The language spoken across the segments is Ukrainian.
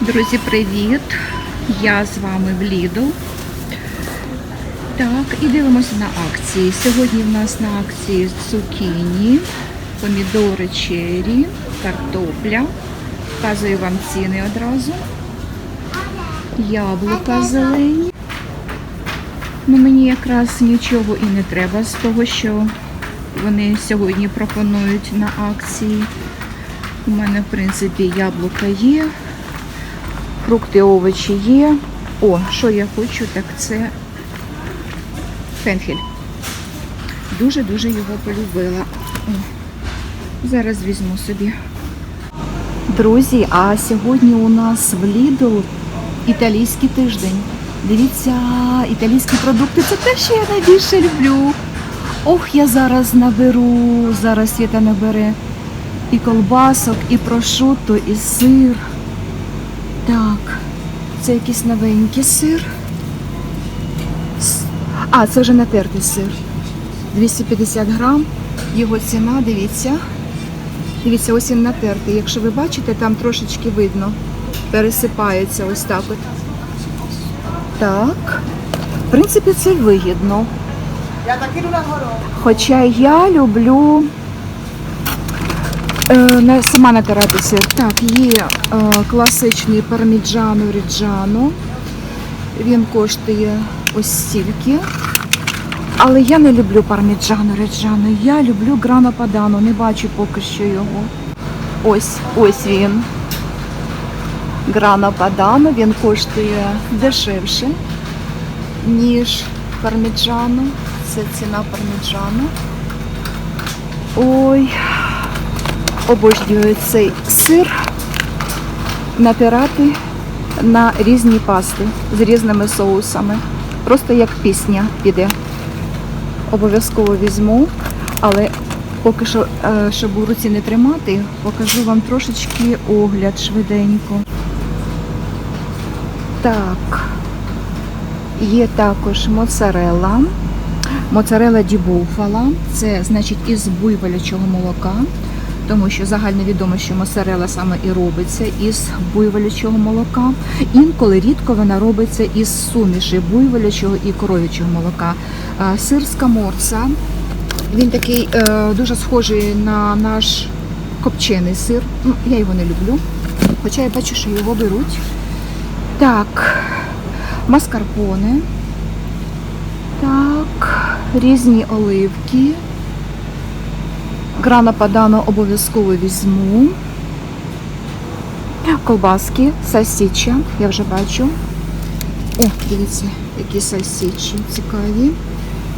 Друзі, привіт! Я з вами в Lidl. Так, і дивимося на акції. Сьогодні в нас на акції цукіні, помідори чері, картопля. Вказую вам ціни одразу. Яблука зелені. Ну, мені якраз нічого і не треба з того, що вони сьогодні пропонують на акції. У мене, в принципі, яблука є, фрукти, овочі є. О, що я хочу, так це фенхель. Дуже-дуже його полюбила. О, зараз візьму собі. Друзі, а сьогодні у нас в Lidl італійський тиждень. Дивіться, італійські продукти це те, що я найбільше люблю. Ох, я зараз наберу, зараз Світа набере і колбасок, і прошутто, і сир. Так, це якийсь новенький сир. А, це вже натертий сир. 250 грам. Його ціна, дивіться. Дивіться, ось він натертий. Якщо ви бачите, там трошечки видно. Пересипається ось так от. Так. В принципі, це вигідно. Хоча я люблю е, сама сир. Так, є е, класичний парміджано ріджано. Він коштує ось стільки. Але я не люблю парміджано ріджано. Я люблю грано падано. Не бачу поки що його. Ось, ось він. Грано падано. Він коштує дешевше, ніж парміджано. Це ціна парміджано. Ой, обожнюю цей сир натирати на різні пасти з різними соусами. Просто як пісня піде. Обов'язково візьму, але поки що, е, щоб у руці не тримати, покажу вам трошечки огляд швиденько. Так, є також моцарелла. Моцарелла ді буфала, це значить із буйволячого молока, тому що загально відомо, що моцарелла саме і робиться із буйволячого молока. Інколи рідко вона робиться із суміші буйволячого і коров'ячого молока. Сир з каморца, він такий е, дуже схожий на наш копчений сир. Ну, я його не люблю, хоча я бачу, що його беруть. Так, маскарпоне. Так, різні оливки. Грана падано обов'язково візьму. Колбаски, сасіча, я вже бачу. О, дивіться, які сасічі цікаві.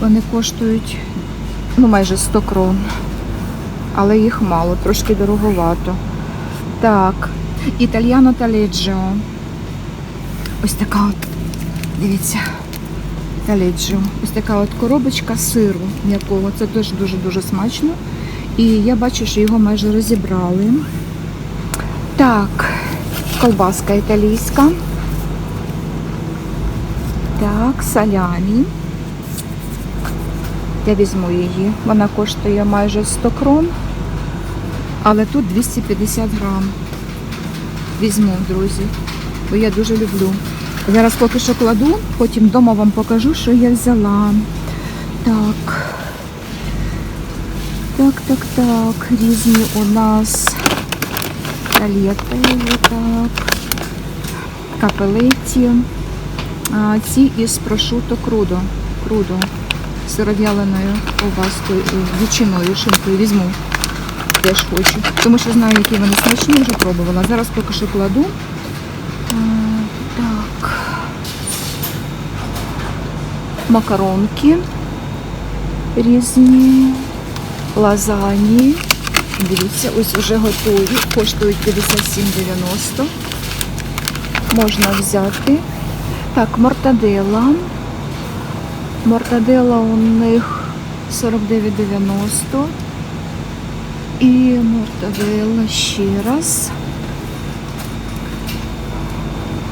Вони коштують ну, майже 100 крон. Але їх мало, трошки дороговато. Так, італьяно таледжо. Ось така от, дивіться. Таледжо. Ось така от коробочка сиру м'якого. Це теж дуже-дуже смачно. І я бачу, що його майже розібрали. Так, колбаска італійська. Так, салямі. Я візьму її. Вона коштує майже 100 крон, але тут 250 грам. Візьму, друзі, бо я дуже люблю. Зараз поки що кладу, потім вдома вам покажу, що я взяла. Так. Так, так, так. Різні у нас калети, так. Капелеті. А, ці із прошуто крудо. Крудо. Сиров'яленою ковбаскою, і ветчиною, шинкою візьму. Теж хочу. Тому що знаю, які вони смачні, вже пробувала. Зараз поки що кладу. А. Макаронки різні, лазані. Дивіться, ось вже готові. Коштують 57,90. Можна взяти. Так, мортадела. Мортадела у них 49,90. І мортадела ще раз.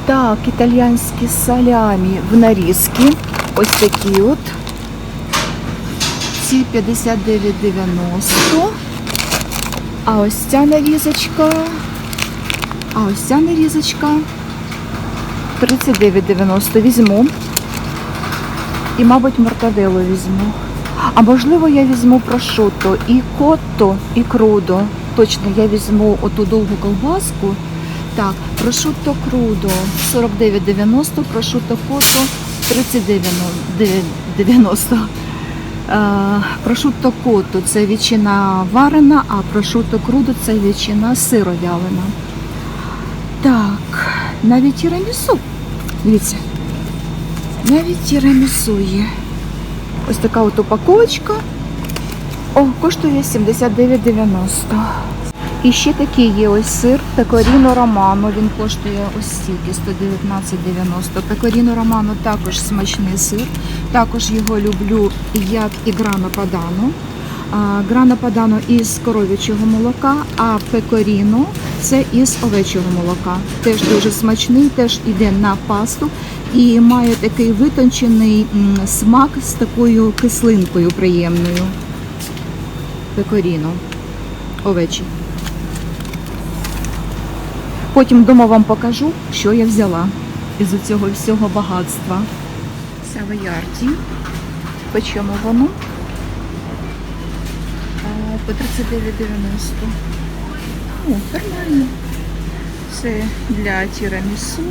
Так, італійські салямі в нарізки. Ось такі от. Ці 59,90. А ось ця нарізочка А ось ця нарізочка 39,90 візьму. І, мабуть, мортаделу візьму. А можливо, я візьму прошутто і котто, і крудо. Точно, я візьму оту довгу колбаску. Так, прошутто крудо 49,90, прошутто котто 39,90. Е, Прошутто коту це вічина варена, а прошутто круду це вічина сировялена. Так, навіть тірамісу. Дивіться. Навіть тірамісу є. Ось така от упаковочка. О, коштує 79,90. І ще такий є ось сир Пекоріно Романо. Він коштує ось стільки 119,90. Пекоріно Романо також смачний сир. Також його люблю як і грано падано. А, Грано падано із коров'ячого молока, а пекоріно це із овечого молока. Теж дуже смачний, теж іде на пасту і має такий витончений смак з такою кислинкою приємною. Пекоріно. Овечий. Потім вдома вам покажу, що я взяла із цього всього багатства. Савоярді. По чому воно? По 39,90. О, нормально. Це для тірамісу.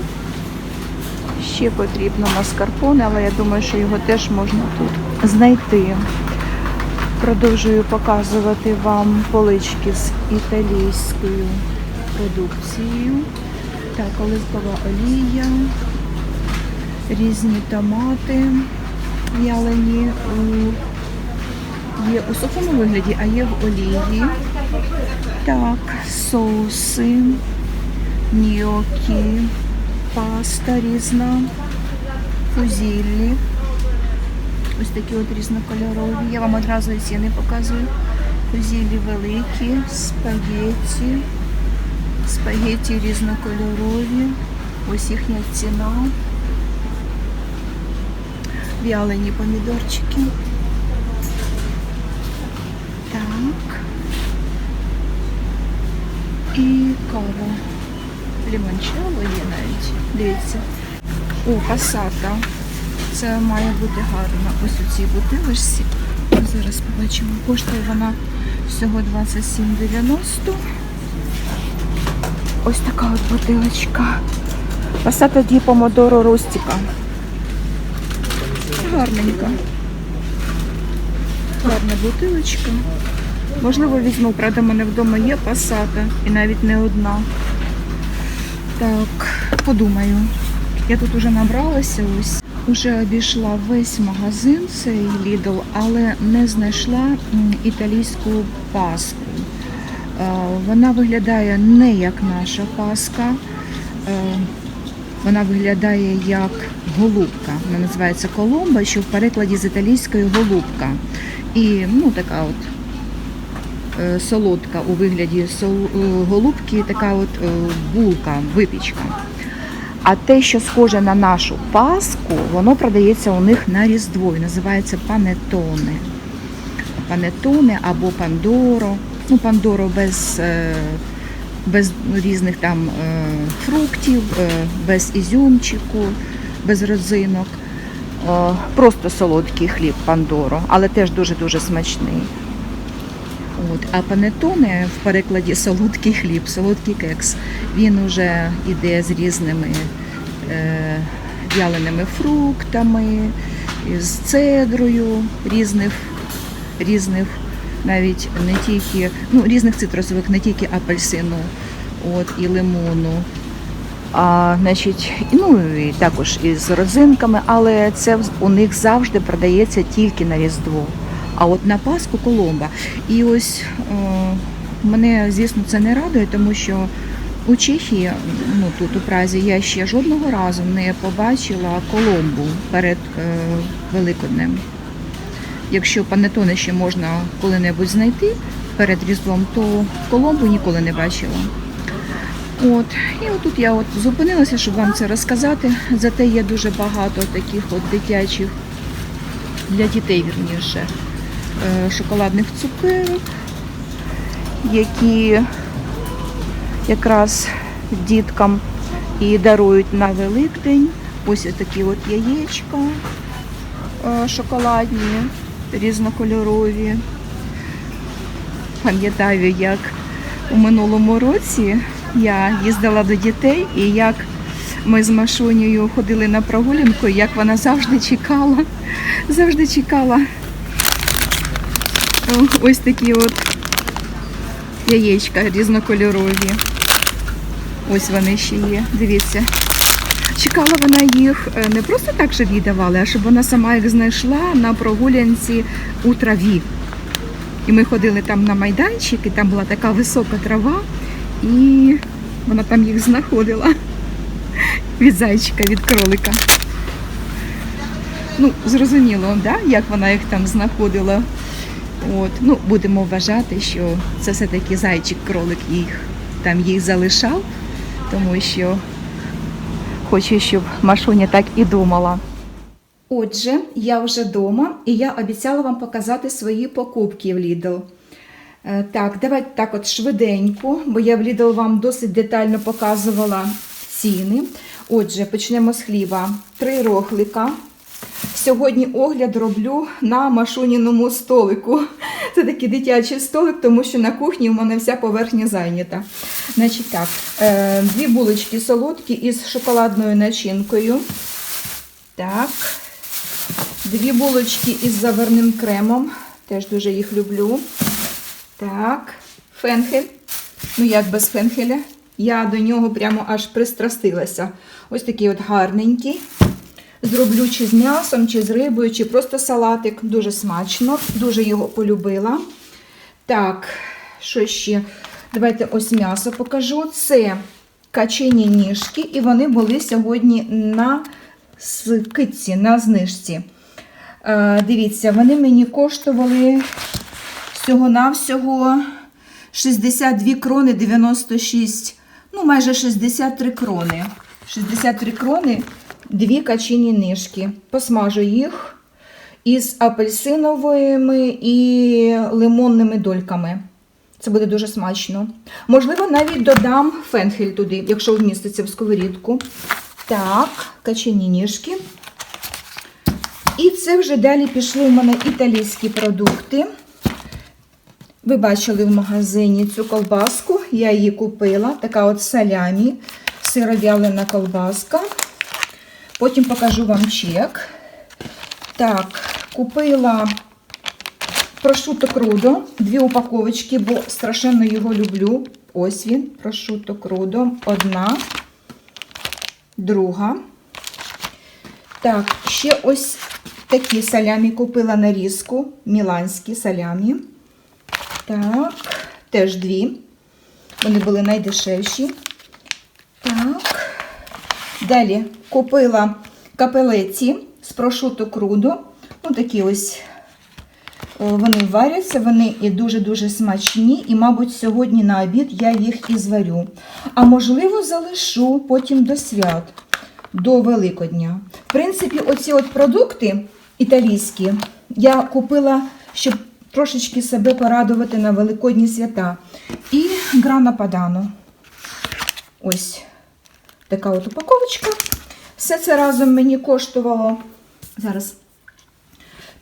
Ще потрібно маскарпоне, але я думаю, що його теж можна тут знайти. Продовжую показувати вам полички з італійською продукцією. Так, оливкова олія, різні томати в'ялені є у сухому вигляді, а є в олії. Так, соуси, ньокі, паста різна, фузіллі. Ось такі от різнокольорові. Я вам одразу ціни показую. Фузілі великі, спагетті. Спагетті різнокольорові. Ось їхня ціна. В'ялені помідорчики. Так. І кава. Лімончелло є навіть. Дивіться. О, пасата. Це має бути гарно. Ось у цій бутилочці. Зараз побачимо. Коштує вона всього 27,90. Ось така от бутилочка. Пасата ді помодоро ростіка. Гарненька. Гарна бутилочка. Можливо, візьму, правда, в мене вдома є пасата і навіть не одна. Так, подумаю. Я тут уже набралася ось. Уже обійшла весь магазин, цей Lidl, але не знайшла італійську паску. Е, Вона виглядає не як наша паска, е, вона виглядає як голубка. Вона називається коломба, що в перекладі з італійської голубка. І ну, така от е, солодка у вигляді голубки, така от булка, випічка. А те, що схоже на нашу паску, воно продається у них на Різдво і називається панетоне. Панетоне або пандоро. Ну, пандоро без, е, без різних там е, фруктів, е, без ізюмчику, без родзинок. Е, Просто солодкий хліб пандоро, але теж дуже-дуже смачний. От, а панетоне в перекладі солодкий хліб, солодкий кекс. Він уже йде з різними е, в'яленими фруктами, з цедрою різних, різних навіть не тільки, ну, різних цитрусових, не тільки апельсину от, і лимону. А, значить, ну і також із родзинками, але це у них завжди продається тільки на Різдво. А от на Пасху коломба. І ось е, мене, звісно, це не радує, тому що у Чехії, ну тут у Празі, я ще жодного разу не побачила коломбу перед е, Великоднем. Якщо панетони ще можна коли-небудь знайти перед Різдвом, то коломбу ніколи не бачила. От, і отут я от зупинилася, щоб вам це розказати. Зате є дуже багато таких от дитячих для дітей, вірніше, е, шоколадних цукерок, які якраз діткам і дарують на Великдень. Ось такі от яєчка е, шоколадні, різнокольорові. Пам'ятаю, як у минулому році я їздила до дітей і як ми з Машунею ходили на прогулянку, як вона завжди чекала, завжди чекала ось такі от яєчка різнокольорові. Ось вони ще є. Дивіться. Чекала вона їх е, не просто так, щоб їй давали, а щоб вона сама їх знайшла на прогулянці у траві. І ми ходили там на майданчик, і там була така висока трава, і вона там їх знаходила від зайчика, від кролика. Ну, зрозуміло, да? як вона їх там знаходила. От. Ну, будемо вважати, що це все-таки зайчик-кролик їх там їх залишав, тому що хочу, щоб Машуня так і думала. Отже, я вже вдома і я обіцяла вам показати свої покупки в Lidl. Е, Так, давайте так от швиденько, бо я в Lidl вам досить детально показувала ціни. Отже, почнемо з хліба. Три рохлика. Сьогодні огляд роблю на машуніному столику. Це такий дитячий столик, тому що на кухні в мене вся поверхня зайнята. Значить так, е, дві булочки солодкі із шоколадною начинкою. Так. Дві булочки із заварним кремом. Теж дуже їх люблю. Так, фенхель. Ну, як без фенхеля. Я до нього прямо аж пристрастилася. Ось такий от гарненький. Зроблю чи з м'ясом, чи з рибою, чи просто салатик. Дуже смачно, дуже його полюбила. Так, що ще? Давайте ось м'ясо покажу. Це качені ніжки, і вони були сьогодні на скидці, на знижці. Е, дивіться, вони мені коштували всього-навсього 62 крони 96, ну майже 63 крони. 63 крони, дві качині нишки. Посмажу їх із апельсиновими і лимонними дольками. Це буде дуже смачно. Можливо, навіть додам фенхель туди, якщо вміститься в сковорідку. Так, качині ніжки. І це вже далі пішли у мене італійські продукти. Ви бачили в магазині цю колбаску, я її купила. Така от салямі, сиров'ялена колбаска. Потім покажу вам чек. Так, купила прошуто крудо, дві упаковочки, бо страшенно його люблю. Ось він, прошуто крудо. Одна, друга. Так, ще ось такі салямі купила нарізку, міланські салямі. Так, теж дві. Вони були найдешевші. Так. Далі купила капелеці з прошуту круду. Ну, такі ось е, вони варяться, вони і дуже-дуже смачні. І, мабуть, сьогодні на обід я їх і зварю. А можливо, залишу потім до свят, до Великодня. В принципі, оці от продукти італійські я купила, щоб трошечки себе порадувати на Великодні свята. І грана падано. Ось така от упаковочка. Все це разом мені коштувало зараз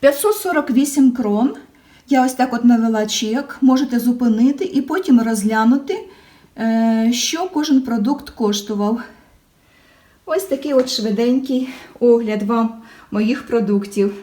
548 крон. Я ось так от навела чек, можете зупинити і потім розглянути, е, що кожен продукт коштував. Ось такий от швиденький огляд вам моїх продуктів.